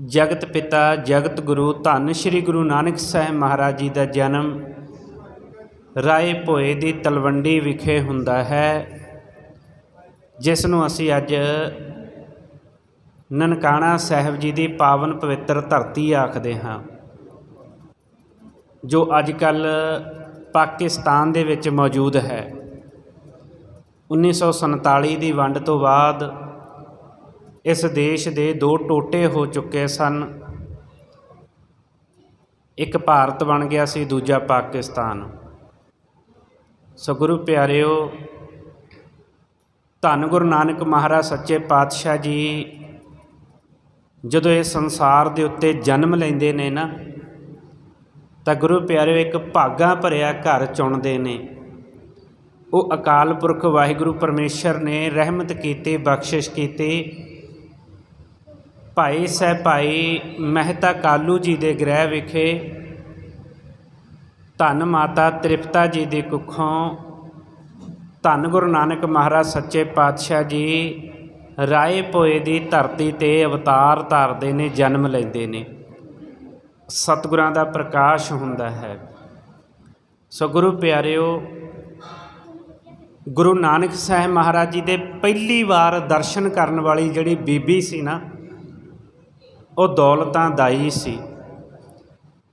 ਜਗਤ ਪਿਤਾ, ਜਗਤ ਗੁਰੂ, ਧੰਨ ਸ਼੍ਰੀ ਗੁਰੂ ਨਾਨਕ ਸਾਹਿਬ ਮਹਾਰਾਜ ਜੀ ਦਾ ਜਨਮ ਰਾਏ ਭੋਏ ਦੀ ਤਲਵੰਡੀ ਵਿਖੇ ਹੁੰਦਾ ਹੈ, ਜਿਸ ਨੂੰ ਅਸੀਂ ਅੱਜ ਨਨਕਾਣਾ ਸਾਹਿਬ ਜੀ ਦੀ ਪਾਵਨ ਪਵਿੱਤਰ ਧਰਤੀ ਆਖਦੇ ਹਾਂ, ਜੋ ਅੱਜ ਕੱਲ ਪਾਕਿਸਤਾਨ ਦੇ ਵਿੱਚ ਮੌਜੂਦ ਹੈ। 1947 ਦੀ ਵੰਡ ਤੋਂ ਬਾਅਦ ਇਸ ਦੇਸ਼ ਦੇ ਦੋ ਟੋਟੇ ਹੋ ਚੁੱਕੇ ਸਨ। ਇੱਕ ਭਾਰਤ ਬਣ ਗਿਆ ਸੀ, ਦੂਜਾ ਪਾਕਿਸਤਾਨ। ਸੋ ਗੁਰੂ ਪਿਆਰਿਓ, ਧੰਨ ਗੁਰੂ ਨਾਨਕ ਮਹਾਰਾਜ, ਸੱਚੇ ਪਾਤਸ਼ਾਹ ਜੀ, ਜਦੋਂ ਇਹ ਸੰਸਾਰ ਦੇ ਉੱਤੇ ਜਨਮ ਲੈਂਦੇ ਨੇ ਨਾ, ਤਾਂ ਗੁਰੂ ਪਿਆਰਿਓ ਇੱਕ ਭਾਗਾ ਭਰਿਆ ਘਰ ਚੁਣਦੇ ਨੇ। ਉਹ ਅਕਾਲ ਪੁਰਖ ਵਾਹਿਗੁਰੂ ਪਰਮੇਸ਼ਰ ਨੇ ਰਹਿਮਤ ਕੀਤੀ, ਬਖਸ਼ਿਸ਼ ਕੀਤੀ ਭਾਈ ਸਹਿ ਭਾਈ ਮਹਿਤਾ ਕਾਲੂ ਜੀ ਦੇ ਗ੍ਰਹਿ ਵਿਖੇ, ਧੰਨ ਮਾਤਾ ਤ੍ਰਿਪਤਾ ਜੀ ਦੀ ਕੁੱਖੋਂ, ਧੰਨ ਗੁਰੂ ਨਾਨਕ ਮਹਾਰਾਜ ਸੱਚੇ ਪਾਤਸ਼ਾਹ ਜੀ, ਰਾਏ ਭੋਏ ਦੀ ਧਰਤੀ ਤੇ ਅਵਤਾਰ ਧਾਰਦੇ ਨੇ, ਜਨਮ ਲੈਂਦੇ ਨੇ। ਸਤਿਗੁਰਾਂ ਦਾ ਪ੍ਰਕਾਸ਼ ਹੁੰਦਾ ਹੈ। ਸੋ ਗੁਰੂ ਪਿਆਰਿਓ, ਗੁਰੂ ਨਾਨਕ ਸਾਹਿਬ ਮਹਾਰਾਜ ਜੀ ਦੇ ਪਹਿਲੀ ਵਾਰ ਦਰਸ਼ਨ ਕਰਨ ਵਾਲੀ ਜਿਹੜੀ ਬੀਬੀ ਸੀ ਨਾ ਉਹ ਦੌਲਤਾਂ ਦਾਈ ਸੀ।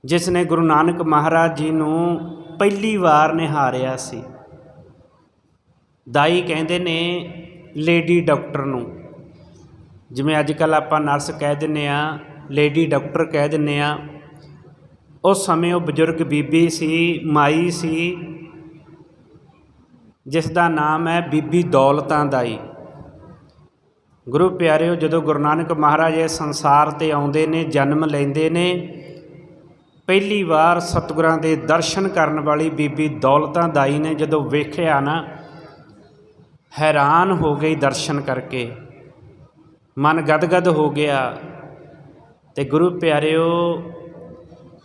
ਜਿਸ ਨੇ ਗੁਰੂ ਨਾਨਕ ਮਹਾਰਾਜ ਜੀ ਨੂੰ ਪਹਿਲੀ ਵਾਰ ਨਿਹਾਰਿਆ ਸੀ। ਦਾਈ ਕਹਿੰਦੇ ਨੇ, ਲੇਡੀ ਡਾਕਟਰ ਨੂੰ। ਜਿਵੇਂ ਅੱਜ ਕੱਲ ਆਪਾਂ ਨਰਸ ਕਹਿ ਦਿੰਨੇ ਆ ਲੇਡੀ ਡਾਕਟਰ ਕਹਿ ਦਿੰਨੇ ਆ ਉਸ ਸਮੇਂ ਉਹ ਬਜ਼ੁਰਗ ਬੀਬੀ ਸੀ, ਮਾਈ ਸੀ ਜਿਸ ਦਾ ਨਾਮ ਹੈ ਬੀਬੀ ਦੌਲਤਾਂ ਦਾਈ। ਗੁਰੂ ਪਿਆਰਿਓ, ਜਦੋਂ ਗੁਰੂ ਨਾਨਕ ਮਹਾਰਾਜ ਇਹ ਸੰਸਾਰ ਤੇ ਆਉਂਦੇ ਨੇ, ਜਨਮ ਲੈਂਦੇ ਨੇ, ਪਹਿਲੀ ਵਾਰ ਸਤਿਗੁਰਾਂ ਦੇ ਦਰਸ਼ਨ ਕਰਨ ਵਾਲੀ ਬੀਬੀ ਦੌਲਤਾਂ ਦਾਈ ਨੇ ਜਦੋਂ ਵੇਖਿਆ ਨਾ, ਹੈਰਾਨ ਹੋ ਗਈ ਦਰਸ਼ਨ ਕਰਕੇ। ਮਨ ਗਦਗਦ ਹੋ ਗਿਆ ਤੇ ਗੁਰੂ ਪਿਆਰਿਓ,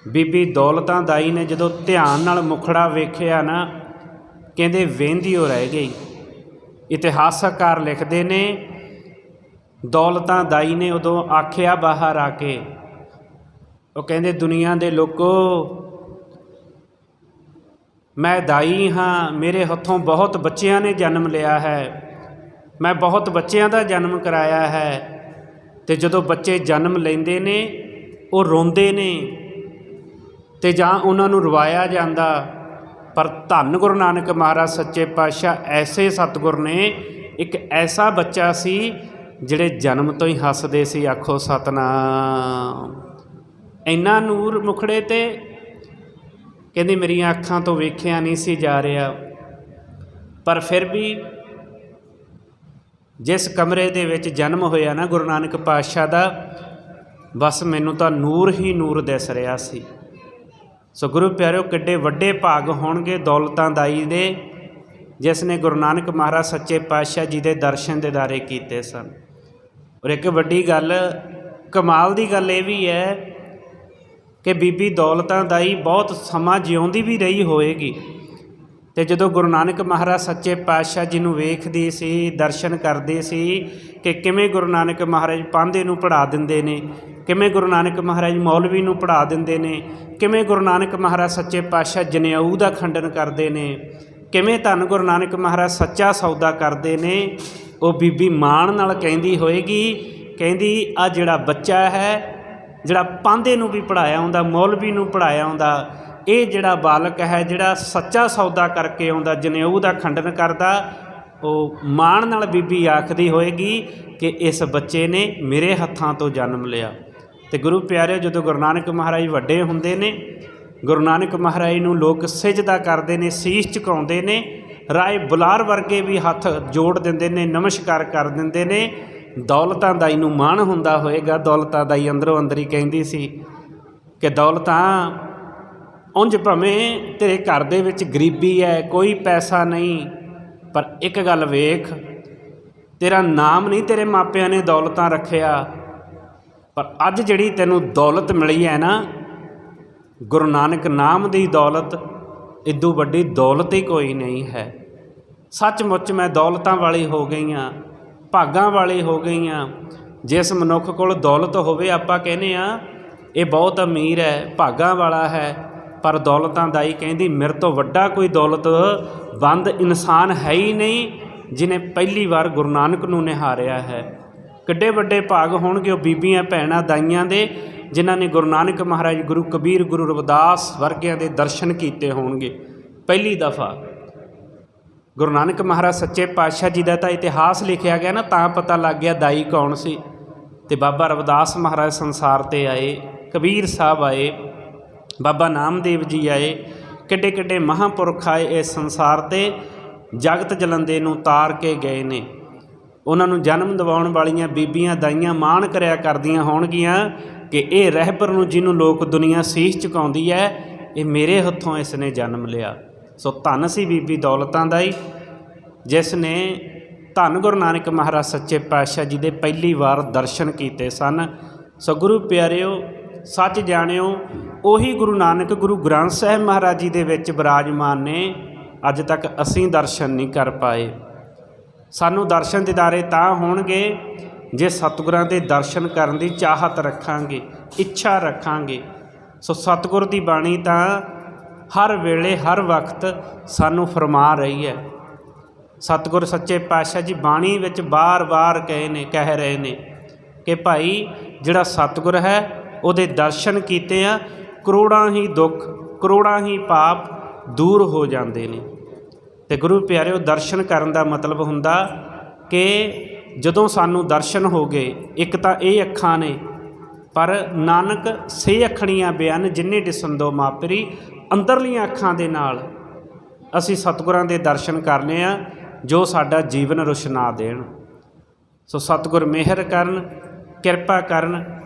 ਬੀਬੀ ਦੌਲਤਾਂ ਦਾਈ ਨੇ ਜਦੋਂ ਧਿਆਨ ਨਾਲ ਮੁਖੜਾ ਵੇਖਿਆ ਨਾ, ਕਹਿੰਦੇ ਵੇਂਦੀ ਹੋ ਰਹਿ ਗਈ। ਇਤਿਹਾਸਕਾਰ ਲਿਖਦੇ ਨੇ ਦੌਲਤਾਂ ਦਾਈ ਨੇ ਉਦੋਂ ਆਖਿਆ ਬਾਹਰ ਆ ਕੇ। ਉਹ ਕਹਿੰਦੇ, ਦੁਨੀਆ ਦੇ ਲੋਕੋ, ਮੈਂ ਦਾਈ ਹਾਂ, ਮੇਰੇ ਹੱਥੋਂ ਬਹੁਤ ਬੱਚਿਆਂ ਨੇ ਜਨਮ ਲਿਆ ਹੈ। ਮੈਂ ਬਹੁਤ ਬੱਚਿਆਂ ਦਾ ਜਨਮ ਕਰਾਇਆ ਹੈ। ਤੇ ਜਦੋਂ ਬੱਚੇ ਜਨਮ ਲੈਂਦੇ ਨੇ, ਉਹ ਰੋਂਦੇ ਨੇ ਤੇ ਜਾਂ ਉਹਨਾਂ ਨੂੰ ਰਵਾਇਆ ਜਾਂਦਾ। ਪਰ ਧੰਨ ਗੁਰੂ ਨਾਨਕ ਮਹਾਰਾਜ, ਸੱਚੇ ਪਾਤਸ਼ਾਹ ਐਸੇ ਸਤਿਗੁਰ ਨੇ, ਇੱਕ ਐਸਾ ਬੱਚਾ ਸੀ ਜਿਹੜੇ ਜਨਮ ਤੋਂ ਹੀ ਹੱਸਦੇ ਸੀ, ਆਖੋ ਸਤਨਾਮ। ਇੰਨਾ ਨੂਰ ਮੁਖੜੇ ਤੇ ਕਹਿੰਦੀ ਮੇਰੀਆਂ ਅੱਖਾਂ ਤੋਂ ਵੇਖਿਆ ਨਹੀਂ ਸੀ ਜਾ ਰਿਹਾ। ਪਰ ਫਿਰ ਵੀ ਜਿਸ ਕਮਰੇ ਦੇ ਵਿੱਚ ਜਨਮ ਹੋਇਆ ਨਾ ਗੁਰੂ ਨਾਨਕ ਪਾਤਸ਼ਾਹ ਦਾ, ਬਸ ਮੈਨੂੰ ਤਾਂ ਨੂਰ ਹੀ ਨੂਰ ਦਿਸ ਰਿਹਾ ਸੀ। ਸੋ ਗੁਰੂ ਪਿਆਰਿਓ, ਕਿੱਡੇ ਵੱਡੇ ਭਾਗ ਹੋਣਗੇ ਦੌਲਤਾਂ ਦਾਈ ਦੇ, ਜਿਸ ਨੇ ਗੁਰੂ ਨਾਨਕ ਮਹਾਰਾਜ ਸੱਚੇ ਪਾਤਸ਼ਾਹ ਜੀ ਦੇ ਦਰਸ਼ਨ ਦਿਦਾਰੇ ਕੀਤੇ ਸਨ। ਔਰ ਇੱਕ ਵੱਡੀ ਗੱਲ, ਕਮਾਲ ਦੀ ਗੱਲ ਇਹ ਵੀ ਹੈ ਕਿ ਬੀਬੀ ਦੌਲਤਾਂ ਦਾਈ ਬਹੁਤ ਸਮਾਂ ਜਿਉਂਦੀ ਵੀ ਰਹੀ ਹੋਏਗੀ। ਤੇ ਜਦੋਂ ਗੁਰੂ ਨਾਨਕ ਮਹਾਰਾਜ ਸੱਚੇ ਪਾਤਸ਼ਾਹ ਜੀ ਨੂੰ ਵੇਖਦੇ ਸੀ, ਦਰਸ਼ਨ ਕਰਦੇ ਸੀ ਕਿ ਕਿਵੇਂ ਗੁਰੂ ਨਾਨਕ ਮਹਾਰਾਜ ਪਾਂਦੇ ਨੂੰ ਪੜਾ ਦਿੰਦੇ ਨੇ, ਕਿਵੇਂ ਗੁਰੂ ਨਾਨਕ ਮਹਾਰਾਜ ਮੌਲਵੀ ਨੂੰ ਪੜਾ ਦਿੰਦੇ ਨੇ, ਕਿਵੇਂ ਗੁਰੂ ਨਾਨਕ ਮਹਾਰਾਜ ਸੱਚੇ ਪਾਤਸ਼ਾਹ ਜਨੇਊ ਦਾ ਖੰਡਨ ਕਰਦੇ ਨੇ, ਕਿਵੇਂ ਧੰਨ ਗੁਰੂ ਨਾਨਕ ਮਹਾਰਾਜ ਸੱਚਾ ਸੌਦਾ ਕਰਦੇ ਨੇ ਉਹ ਬੀਬੀ ਮਾਣ ਨਾਲ ਕਹਿੰਦੀ ਹੋਏਗੀ, ਕਹਿੰਦੀ ਆ ਜਿਹੜਾ ਬੱਚਾ ਹੈ, ਜਿਹੜਾ ਪਾਂਦੇ ਨੂੰ ਵੀ ਪੜਾਇਆ ਹੁੰਦਾ, ਮੌਲਵੀ ਨੂੰ ਪੜਾਇਆ ਹੁੰਦਾ, ਇਹ ਜਿਹੜਾ ਬਾਲਕ ਹੈ, ਜਿਹੜਾ ਸੱਚਾ ਸੌਦਾ ਕਰਕੇ ਆਉਂਦਾ, ਜਨੇਊ ਦਾ ਖੰਡਨ ਕਰਦਾ, ਉਹ ਮਾਣ ਨਾਲ ਬੀਬੀ ਆਖਦੀ ਹੋਏਗੀ ਕਿ ਇਸ ਬੱਚੇ ਨੇ ਮੇਰੇ ਹੱਥਾਂ ਤੋਂ ਜਨਮ ਲਿਆ। ਤੇ ਗੁਰੂ ਪਿਆਰੇ ਜਦੋਂ ਗੁਰੂ ਨਾਨਕ ਮਹਾਰਾਜ ਵੱਡੇ ਹੁੰਦੇ ਨੇ, ਗੁਰੂ ਨਾਨਕ ਮਹਾਰਾਜ ਨੂੰ ਲੋਕ ਸਿਜਦਾ ਕਰਦੇ ਨੇ, ਸੀਸ ਝੁਕਾਉਂਦੇ ਨੇ ਰਾਏ ਬੁਲਾਰ ਵਰਗੇ ਵੀ ਹੱਥ ਜੋੜ ਦਿੰਦੇ ਨੇ, ਨਮਸਕਾਰ ਕਰ ਦਿੰਦੇ ਨੇ। ਦੌਲਤਾਂ ਦਾਈ ਨੂੰ ਮਾਣ ਹੁੰਦਾ ਹੋਏਗਾ। ਦੌਲਤਾਂ ਦਾਈ ਅੰਦਰੋਂ ਅੰਦਰ ਹੀ ਕਹਿੰਦੀ ਸੀ ਕਿ ਦੌਲਤਾਂ, ਉਂਝ ਭਾਵੇਂ ਤੇਰੇ ਘਰ ਦੇ ਵਿੱਚ ਗਰੀਬੀ ਹੈ, ਕੋਈ ਪੈਸਾ ਨਹੀਂ, ਪਰ ਇੱਕ ਗੱਲ ਵੇਖ, ਤੇਰਾ ਨਾਮ ਨਹੀਂ ਤੇਰੇ ਮਾਪਿਆਂ ਨੇ ਦੌਲਤਾਂ ਰੱਖਿਆ। ਪਰ ਅੱਜ ਜਿਹੜੀ ਤੈਨੂੰ ਦੌਲਤ ਮਿਲੀ ਹੈ ਨਾ, ਗੁਰੂ ਨਾਨਕ ਨਾਮ ਦੀ ਦੌਲਤ ਇਦੋਂ ਵੱਡੀ ਦੌਲਤ ਹੀ ਕੋਈ ਨਹੀਂ ਹੈ। ਸੱਚਮੁੱਚ ਮੈਂ ਦੌਲਤਾਂ ਵਾਲੀ ਹੋ ਗਈ ਹਾਂ ਭਾਗਾਂ ਵਾਲੀ ਹੋ ਗਈ ਹਾਂ ਜਿਸ ਮਨੁੱਖ ਕੋਲ ਦੌਲਤ ਹੋਵੇ ਆਪਾਂ ਕਹਿੰਦੇ ਆ ਇਹ ਬਹੁਤ ਅਮੀਰ ਹੈ, ਭਾਗਾਂ ਵਾਲਾ ਹੈ। ਪਰ ਦੌਲਤਾਂ ਦਾਈ ਕਹਿੰਦੀ, ਮੇਰੇ ਤੋਂ ਵੱਡਾ ਕੋਈ ਦੌਲਤ ਬੰਦ ਇਨਸਾਨ ਹੈ ਹੀ ਨਹੀਂ ਜਿਨੇ ਪਹਿਲੀ ਵਾਰ ਗੁਰੂ ਨਾਨਕ ਨੂੰ ਨਿਹਾਰਿਆ ਹੈ। ਕਿੱਡੇ ਵੱਡੇ ਭਾਗ ਹੋਣਗੇ ਉਹ ਬੀਬੀਆਂ, ਭੈਣਾਂ, ਦਾਈਆਂ ਦੇ। ਜਿਨ੍ਹਾਂ ਨੇ ਗੁਰੂ ਨਾਨਕ ਮਹਾਰਾਜ, ਗੁਰੂ ਕਬੀਰ, ਗੁਰੂ ਰਵਿਦਾਸ ਵਰਗਿਆਂ ਦੇ ਦਰਸ਼ਨ ਕੀਤੇ ਹੋਣਗੇ। ਪਹਿਲੀ ਦਫਾ ਗੁਰੂ ਨਾਨਕ ਮਹਾਰਾਜ ਸੱਚੇ ਪਾਤਸ਼ਾਹ ਜੀ ਦਾ ਤਾਂ ਇਤਿਹਾਸ ਲਿਖਿਆ ਗਿਆ ਨਾ, ਤਾਂ ਪਤਾ ਲੱਗ ਗਿਆ ਦਾਈ ਕੌਣ ਸੀ। ਤੇ ਬਾਬਾ ਰਵਿਦਾਸ ਮਹਾਰਾਜ ਸੰਸਾਰ ਤੇ ਆਏ, ਕਬੀਰ ਸਾਹਿਬ ਆਏ, ਬਾਬਾ ਨਾਮਦੇਵ ਜੀ ਆਏ ਕਿੱਡੇ ਕਿੱਡੇ ਮਹਾਂਪੁਰਖ ਆਏ ਇਸ ਸੰਸਾਰ ਤੇ, ਜਗਤ ਜਲੰਦੇ ਨੂੰ ਤਾਰ ਕੇ ਗਏ ਨੇ। ਉਹਨਾਂ ਨੂੰ ਜਨਮ ਦਿਵਾਉਣ ਵਾਲੀਆਂ ਬੀਬੀਆਂ ਦਾਈਆਂ ਮਾਣ ਕਰਿਆ ਕਰਦੀਆਂ ਹੋਣਗੀਆਂ ਕਿ ਇਹ ਰਹਿਬਰ ਨੂੰ ਜਿਹਨੂੰ ਲੋਕ ਦੁਨੀਆ ਸੀਸ ਝੁਕਾਉਂਦੀ ਹੈ, ਇਹ ਮੇਰੇ ਹੱਥੋਂ ਇਸ ਨੇ ਜਨਮ ਲਿਆ। ਸੋ ਧੰਨ ਸੀ ਬੀਬੀ ਦੌਲਤਾਂ ਦਾ ਹੀ, ਜਿਸ ਨੇ ਧੰਨ ਗੁਰੂ ਨਾਨਕ ਮਹਾਰਾਜ ਸੱਚੇ ਪਾਤਸ਼ਾਹ ਜੀ ਦੇ ਪਹਿਲੀ ਵਾਰ ਦਰਸ਼ਨ ਕੀਤੇ ਸਨ। ਸੋ ਗੁਰੂ ਪਿਆਰਿਓ, ਸੱਚ ਜਾਣਿਓ, ਉਹੀ ਗੁਰੂ ਨਾਨਕ ਗੁਰੂ ਗ੍ਰੰਥ ਸਾਹਿਬ ਮਹਾਰਾਜ ਜੀ ਦੇ ਵਿੱਚ ਬਿਰਾਜਮਾਨ ਨੇ। ਅੱਜ ਤੱਕ ਅਸੀਂ ਦਰਸ਼ਨ ਨਹੀਂ ਕਰ ਪਾਏ। ਸਾਨੂੰ ਦਰਸ਼ਨ ਦਿਦਾਰੇ ਤਾਂ ਹੋਣਗੇ ਜੇ ਸਤਿਗੁਰਾਂ ਦੇ ਦਰਸ਼ਨ ਕਰਨ ਦੀ ਚਾਹਤ ਰੱਖਾਂਗੇ, ਇੱਛਾ ਰੱਖਾਂਗੇ, ਸੋ ਸਤਿਗੁਰ ਦੀ ਬਾਣੀ ਤਾਂ ਹਰ ਵੇਲੇ, ਹਰ ਵਕਤ ਸਾਨੂੰ ਫਰਮਾ ਰਹੀ ਹੈ। ਸਤਿਗੁਰ ਸੱਚੇ ਪਾਤਸ਼ਾਹ ਜੀ ਬਾਣੀ ਵਿੱਚ ਬਾਰ-ਬਾਰ ਕਹੇ ਨੇ, ਕਹਿ ਰਹੇ ਨੇ ਕਿ ਭਾਈ ਜਿਹੜਾ ਸਤਿਗੁਰ ਹੈ, ਉਹਦੇ ਦਰਸ਼ਨ ਕੀਤੇ ਆ, ਕਰੋੜਾਂ ਹੀ ਦੁੱਖ, ਕਰੋੜਾਂ ਹੀ ਪਾਪ ਦੂਰ ਹੋ ਜਾਂਦੇ ਨੇ। ਤੇ ਗੁਰੂ ਪਿਆਰਿਓ, ਦਰਸ਼ਨ ਕਰਨ ਦਾ ਮਤਲਬ ਹੁੰਦਾ ਕਿ ਜਦੋਂ ਸਾਨੂੰ ਦਰਸ਼ਨ ਹੋ ਗਏ, ਇੱਕ ਤਾਂ ਇਹ ਅੱਖਾਂ ਨੇ, ਪਰ ਨਾਨਕ ਸੇ ਅੱਖਣੀਆਂ ਬਿਆਨ ਜਿੰਨੇ ਦਿਸੰਦੋ ਮਾਪਰੀ, ਅੰਦਰਲੀਆਂ ਅੱਖਾਂ ਦੇ ਨਾਲ। ਅਸੀਂ ਸਤਿਗੁਰਾਂ ਦੇ ਦਰਸ਼ਨ ਕਰਨੇ ਆ, ਜੋ ਸਾਡਾ ਜੀਵਨ ਰੁਸ਼ਨਾ ਦੇਣ। ਸੋ ਸਤਿਗੁਰ ਮਿਹਰ ਕਰਨ, ਕਿਰਪਾ ਕਰਨ